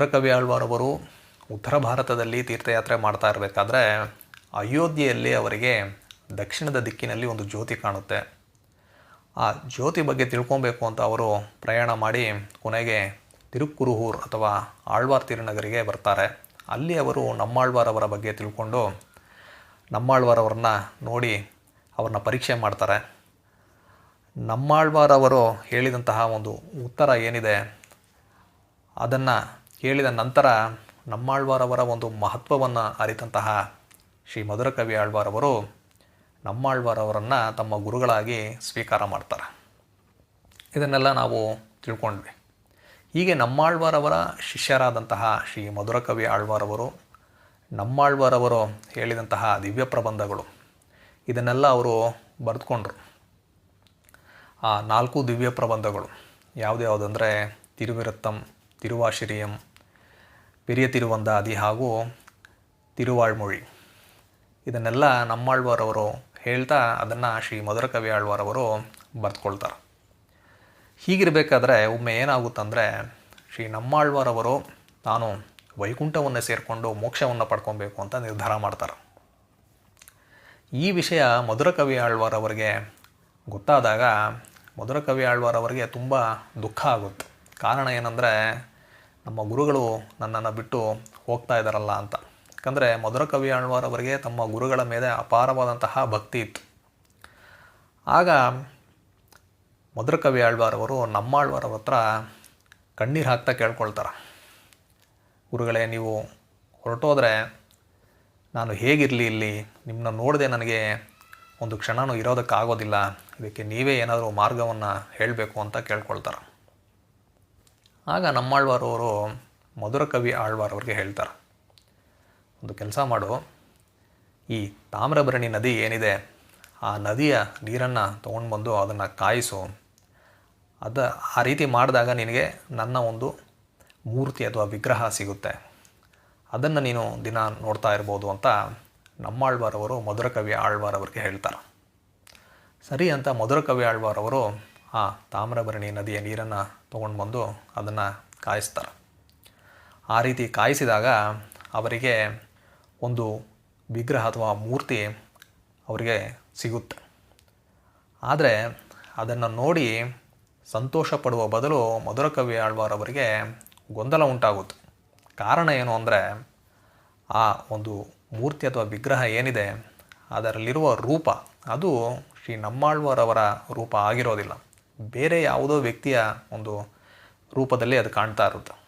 ವೀರಕವಿ ಆಳ್ವಾರವರು ಉತ್ತರ ಭಾರತದಲ್ಲಿ ತೀರ್ಥಯಾತ್ರೆ ಮಾಡ್ತಾ ಇರಬೇಕಾದ್ರೆ ಅಯೋಧ್ಯೆಯಲ್ಲಿ ಅವರಿಗೆ ದಕ್ಷಿಣದ ದಿಕ್ಕಿನಲ್ಲಿ ಒಂದು ಜ್ಯೋತಿ ಕಾಣುತ್ತೆ. ಆ ಜ್ಯೋತಿ ಬಗ್ಗೆ ತಿಳ್ಕೊಬೇಕು ಅಂತ ಅವರು ಪ್ರಯಾಣ ಮಾಡಿ ಕೊನೆಗೆ ತಿರುಕ್ಕುರುಹೂರ್ ಅಥವಾ ಆಳ್ವಾರ್ ತಿರುನಗರಿಗೆ ಬರ್ತಾರೆ. ಅಲ್ಲಿ ಅವರು ನಮ್ಮಾಳ್ವಾರವರ ಬಗ್ಗೆ ತಿಳ್ಕೊಂಡು ನಮ್ಮಾಳ್ವಾರವ್ರನ್ನ ನೋಡಿ ಅವ್ರನ್ನ ಪರೀಕ್ಷೆ ಮಾಡ್ತಾರೆ. ನಮ್ಮಾಳ್ವಾರವರು ಹೇಳಿದಂತಹ ಒಂದು ಉತ್ತರ ಏನಿದೆ, ಅದನ್ನು ಕೇಳಿದ ನಂತರ ನಮ್ಮಾಳ್ವಾರವರ ಒಂದು ಮಹತ್ವವನ್ನು ಅರಿತಂತಹ ಶ್ರೀ ಮಧುರಕವಿ ಆಳ್ವಾರವರು ನಮ್ಮಾಳ್ವಾರವರನ್ನು ತಮ್ಮ ಗುರುಗಳಾಗಿ ಸ್ವೀಕಾರ ಮಾಡ್ತಾರೆ. ಇದನ್ನೆಲ್ಲ ನಾವು ತಿಳ್ಕೊಂಡ್ವಿ. ಹೀಗೆ ನಮ್ಮಾಳ್ವಾರವರ ಶಿಷ್ಯರಾದಂತಹ ಶ್ರೀ ಮಧುರ ಕವಿ ಆಳ್ವಾರವರು, ನಮ್ಮಾಳ್ವಾರವರು ಹೇಳಿದಂತಹ ದಿವ್ಯ ಪ್ರಬಂಧಗಳು, ಇದನ್ನೆಲ್ಲ ಅವರು ಬರೆದುಕೊಂಡ್ರು. ಆ ನಾಲ್ಕು ದಿವ್ಯ ಪ್ರಬಂಧಗಳು, ಯಾವುದ್ಯಾವುದಂದರೆ ತಿರುವಿರತ್ತಂ, ತಿರುವಾಶಿರಿಯಂ ಪೆರಿಯ ತಿರುವಂದಾದಿ ಹಾಗೂ ತಿರುವಾಳ್ಮೊಳಿ ಇದನ್ನೆಲ್ಲ ನಮ್ಮಾಳ್ವಾರವರು ಹೇಳ್ತಾ ಅದನ್ನು ಶ್ರೀ ಮಧುರಕವಿ ಆಳ್ವಾರವರು ಬರೆದುಕೊಳ್ತಾರೆ. ಹೀಗಿರಬೇಕಾದ್ರೆ ಒಮ್ಮೆ ಏನಾಗುತ್ತಂದರೆ ಶ್ರೀ ನಮ್ಮಾಳ್ವಾರವರು ತಾನು ವೈಕುಂಠವನ್ನು ಸೇರಿಕೊಂಡು ಮೋಕ್ಷವನ್ನು ಪಡ್ಕೊಬೇಕು ಅಂತ ನಿರ್ಧಾರ ಮಾಡ್ತಾರೆ. ಈ ವಿಷಯ ಮಧುರಕವಿ ಆಳ್ವಾರವರಿಗೆ ಗೊತ್ತಾದಾಗ ಮಧುರಕವಿ ಆಳ್ವಾರವರಿಗೆ ತುಂಬ ದುಃಖ ಆಗುತ್ತೆ. ಕಾರಣ ಏನಂದರೆ ನಮ್ಮ ಗುರುಗಳು ನನ್ನನ್ನು ಬಿಟ್ಟು ಹೋಗ್ತಾ ಇದ್ದಾರಲ್ಲ ಅಂತ. ಯಾಕಂದರೆ ಮಧುರ ಕವಿ ಆಳ್ವಾರವರಿಗೆ ತಮ್ಮ ಗುರುಗಳ ಮೇಲೆ ಅಪಾರವಾದಂತಹ ಭಕ್ತಿ ಇತ್ತು. ಆಗ ಮಧುರಕವಿ ಆಳ್ವಾರವರು ನಮ್ಮಾಳ್ವಾರವ್ರ ಹತ್ರ ಕಣ್ಣೀರು ಹಾಕ್ತಾ ಕೇಳ್ಕೊಳ್ತಾರೆ. ಗುರುಗಳೇ, ನೀವು ಹೊರಟೋದ್ರೆ ನಾನು ಹೇಗಿರಲಿ ಇಲ್ಲಿ? ನಿಮ್ಮನ್ನ ನೋಡದೆ ನನಗೆ ಒಂದು ಕ್ಷಣನೂ ಇರೋದಕ್ಕಾಗೋದಿಲ್ಲ. ಇದಕ್ಕೆ ನೀವೇ ಏನಾದರೂ ಮಾರ್ಗವನ್ನು ಹೇಳಬೇಕು ಅಂತ ಕೇಳ್ಕೊಳ್ತಾರೆ. ಆಗ ನಮ್ಮಾಳ್ವಾರವರು ಆಳ್ವಾರ್ ಅವ್ರಿಗೆ ಹೇಳ್ತಾರೆ. ಒಂದು ಕೆಲಸ ಮಾಡು. ಈ ತಾಮ್ರಭರಣಿ ನದಿ ಏನಿದೆ, ಆ ನದಿಯ ನೀರನ್ನು ತೊಗೊಂಡು ಬಂದು ಅದನ್ನು ಕಾಯಿಸು. ಅದು ಆ ರೀತಿ ಮಾಡಿದಾಗ ನಿನಗೆ ನನ್ನ ಒಂದು ಮೂರ್ತಿ ಅಥವಾ ವಿಗ್ರಹ ಸಿಗುತ್ತೆ. ಅದನ್ನು ನೀನು ದಿನ ನೋಡ್ತಾ ಇರ್ಬೋದು ಅಂತ ನಮ್ಮಾಳ್ವಾರವರು ಮಧುರಕವಿ ಆಳ್ವಾರವ್ರಿಗೆ ಹೇಳ್ತಾರೆ. ಸರಿ ಅಂತ ಮಧುರ ಕವಿ ಆಳ್ವಾರವರು ಆ ತಾಮ್ರಭರಣಿ ನದಿಯ ನೀರನ್ನು ತೊಗೊಂಡು ಬಂದು ಅದನ್ನು ಕಾಯಿಸ್ತಾರೆ. ಆ ರೀತಿ ಕಾಯಿಸಿದಾಗ ಅವರಿಗೆ ಒಂದು ವಿಗ್ರಹ ಅಥವಾ ಮೂರ್ತಿ ಅವರಿಗೆ ಸಿಗುತ್ತೆ. ಆದರೆ ಅದನ್ನು ನೋಡಿ ಸಂತೋಷ ಪಡುವ ಬದಲು ಮಧುರಕವಿ ಆಳ್ವಾರವರಿಗೆ ಗೊಂದಲ ಉಂಟಾಗುತ್ತೆ. ಕಾರಣ ಏನು ಅಂದರೆ ಆ ಒಂದು ಮೂರ್ತಿ ಅಥವಾ ವಿಗ್ರಹ ಏನಿದೆ ಅದರಲ್ಲಿರುವ ರೂಪ, ಅದು ಶ್ರೀ ನಮ್ಮಾಳ್ವಾರವರ ರೂಪ ಆಗಿರೋದಿಲ್ಲ. ಬೇರೆ ಯಾವುದೋ ವ್ಯಕ್ತಿಯ ಒಂದು ರೂಪದಲ್ಲಿ ಅದು ಕಾಣ್ತಾ ಇರುತ್ತೆ.